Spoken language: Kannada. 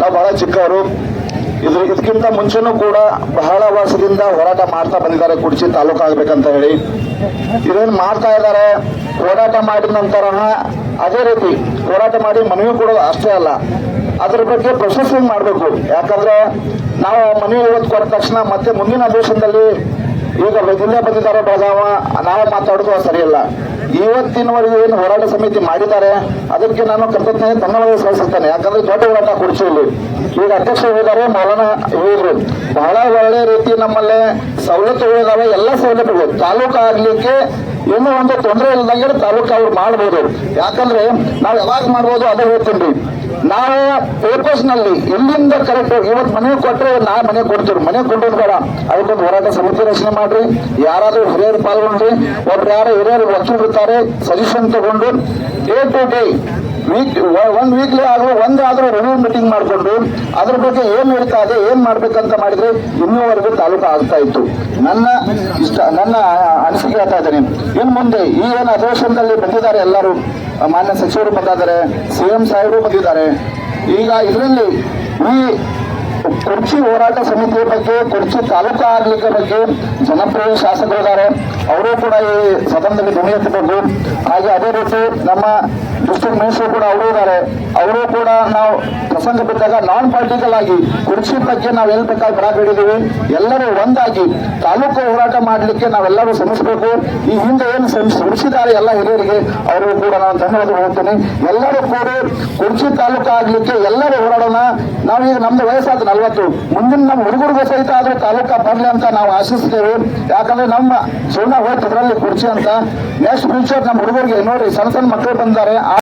ನಾವು ಬಹಳ ಚಿಕ್ಕವರು. ಇದ್ರ, ಇದಕ್ಕಿಂತ ಮುಂಚೆನೂ ಕೂಡ ಬಹಳ ವರ್ಷದಿಂದ ಹೋರಾಟ ಮಾಡ್ತಾ ಬಂದಿದ್ದಾರೆ ಕುಡ್ಚಿ ತಾಲೂಕು ಆಗ್ಬೇಕಂತ ಹೇಳಿ. ಇದೇನು ಮಾಡ್ತಾ ಇದ್ದಾರೆ? ಹೋರಾಟ ಮಾಡಿದ ನಂತರ ಅದೇ ರೀತಿ ಹೋರಾಟ ಮಾಡಿ ಮನವಿ ಕೊಡೋದು ಅಷ್ಟೇ ಅಲ್ಲ. ಅದ್ರ ಬಗ್ಗೆ ಪ್ರೊಸೆಸಿಂಗ್ ಮಾಡಬೇಕು. ಯಾಕಂದ್ರೆ ನಾವು ಮನವಿ ಇವತ್ತು ಕೊಟ್ಟ ತಕ್ಷಣ ಮತ್ತೆ ಮುಂದಿನ ಅಧಿವೇಶನದಲ್ಲಿ ಈಗ ಜಿಲ್ಲೆ ಬಂದಿದ್ದಾರೆ ಬೆಳಗಾವ ನಾವು ಮಾತಾಡೋದು ಸರಿಯಲ್ಲ. ಇವತ್ತಿನವರೆಗೂ ಏನು ಹೋರಾಟ ಸಮಿತಿ ಮಾಡಿದ್ದಾರೆ, ಅದಕ್ಕೆ ನಾನು ಕೃತಜ್ಞತೆ, ಧನ್ಯವಾದ ಸಲ್ಲಿಸುತ್ತೇನೆ. ಯಾಕಂದ್ರೆ ದೊಡ್ಡ ಹೋರಾಟ ಕುರ್ಚಿಯಲ್ಲಿ ಈಗ ಅಧ್ಯಕ್ಷ ಹೇಳಿದ್ದಾರೆ, ಮೌಲಾನ ಹೇಳಿದ್ರು. ಬಹಳ ಒಳ್ಳೆ ರೀತಿ ನಮ್ಮಲ್ಲಿ ಸವಲತ್ತುಗಳಿದಾವೆ ಎಲ್ಲ ಸವಲತ್ತುಗಳು ತಾಲೂಕು ಆಗ್ಲಿಕ್ಕೆ ಏನೋ ಒಂದು ತೊಂದರೆ ಇಲ್ಲದಂಗೆ ತಾಲೂಕು ಅವ್ರು ಮಾಡ್ಬೋದು. ಯಾಕಂದ್ರೆ ನಾವು ಯಾವಾಗ ಮಾಡ್ಬೋದು ಅದೇ ಹೇಳ್ತೀನಿ. ನಾವು ಪೇಪರ್ಸ್ನಲ್ಲಿ ಎಲ್ಲಿಂದ ಕರೆಕ್ಟ್ ಇವತ್ತು ಮನೆ ಕೊಟ್ಟರೆ ನಾ ಮನೆ ಕೊಡ್ತೀವಿ ಮನೆ ಕೊಡೋದು ಬೇಡ. ಅದಕ್ಕೊಂದು ಹೋರಾಟ ಸಮಿತಿ ರಚನೆ ಮಾಡ್ರಿ. ಯಾರಾದ್ರೂ ಹಿರಿಯರು ಪಾಲ್ಗೊಂಡ್ರಿ. ಒಬ್ರು ಯಾರು ಹಿರಿಯರು ವಕೀಲರು ಇರ್ತಾರೆ ಸಜೆಷನ್ ತಗೊಂಡು ಡೇ ಟು ಡೇ ವೀಕ್ ಒಂದು ವೀಕ್ಲಿ ಆಗಲೂ ಒಂದಾದರೂ ರಿವ್ಯೂ ಮೀಟಿಂಗ್ ಮಾಡಿಕೊಂಡು, ಅದ್ರ ಬಗ್ಗೆ ಏನು ನಡೀತಾ ಇದೆ, ಏನು ಮಾಡಬೇಕಂತ ಮಾಡಿದ್ರೆ ಇನ್ನೂವರೆಗೂ ತಾಲೂಕು ಆಗ್ತಾ ಇತ್ತು. ನನ್ನ ಇಷ್ಟ, ನನ್ನ ಅನಿಸಿಕೆ ಹೇಳ್ತಾ ಇದ್ದೇನೆ. ಇನ್ನು ಮುಂದೆ ಈ ಏನು ಅಧಿವೇಶನದಲ್ಲಿ ಬಂದಿದ್ದಾರೆ ಎಲ್ಲರೂ, ಮಾನ್ಯ ಸಚಿವರು ಬಂದಿದ್ದಾರೆ, ಸಿ ಎಂ ಸಾಹೇಬರು ಬಂದಿದ್ದಾರೆ. ಈಗ ಇದರಲ್ಲಿ ಈ ಕುರ್ಚಿ ಹೋರಾಟ ಸಮಿತಿಯ ಬಗ್ಗೆ, ಕುರ್ಚಿ ತಾಲೂಕು ಆಗ್ಲಿಕ್ಕೆ ಬಗ್ಗೆ ಜನಪ್ರಿಯ ಶಾಸಕರಿದ್ದಾರೆ. ಅವರು ಕೂಡ ಈ ಸದನದಲ್ಲಿ ಧ್ವನಿ ಎತ್ತಬೇಕು ಹಾಗೆ ಅದೇ ರೀತಿ ನಮ್ಮ ಡಿಸ್ಟ್ರಿಕ್ಟ್ ಮಿನಿಸ್ಟರ್ ಕೂಡ ಅವರು ಇದ್ದಾರೆ. ಅವರು ಕೂಡ ನಾವು ಪ್ರಸಂಗ ಬಿದ್ದಾಗ ನಾನ್ ಪಾಲಿಟಿಕಲ್ ಆಗಿ ಕುರ್ಚಿ ಬಗ್ಗೆ ನಾವು ಎಲ್ಲಿ ಬೇಕಾಗಿ ಹಿಡಿದೀವಿ ಎಲ್ಲರೂ ಒಂದಾಗಿ ತಾಲೂಕು ಹೋರಾಟ ಮಾಡಲಿಕ್ಕೆ ನಾವೆಲ್ಲರೂ ಶ್ರಮಿಸಬೇಕು. ಈ ಹಿಂದೆ ಏನು ಶ್ರಮಿಸಿ, ಶ್ರಮಿಸಿದ್ದಾರೆ ಎಲ್ಲ ಹಿರಿಯರಿಗೆ ಅವರು ಕೂಡ ನಾನು ಧನ್ಯವಾದ ಹೇಳ್ತೀನಿ. ಎಲ್ಲರೂ ಕೂಡ ಕುರ್ಚಿ ತಾಲೂಕು ಆಗ್ಲಿಕ್ಕೆ ಎಲ್ಲರೂ ಹೋರಾಡೋಣ. ನಾವೀಗ ನಮ್ದು ವಯಸ್ಸಾದ ನಲ್ವತ್ತು ಮುಂದಿನ ನಮ್ಮ ಹುಡುಗರಿಗೂ ಸಹಿತ ಆದ್ರೂ ತಾಲೂಕ ಬರಲಿ ಅಂತ ನಾವು ಆಶಿಸ್ತೇವೆ. ಯಾಕಂದ್ರೆ ನಮ್ಮ ಜೀವನ ಹೋಯ್ತು ಅದರಲ್ಲಿ ಕುರ್ಚಿ ಅಂತ. ನೆಕ್ಸ್ಟ್ ಫ್ಯೂಚರ್ ನಮ್ಮ ಹುಡುಗರಿಗೆ ನೋಡಿ, ಸಣ್ಣ ಸಣ್ಣ ಮಕ್ಕಳು ಬಂದಿದ್ದಾರೆ ಆ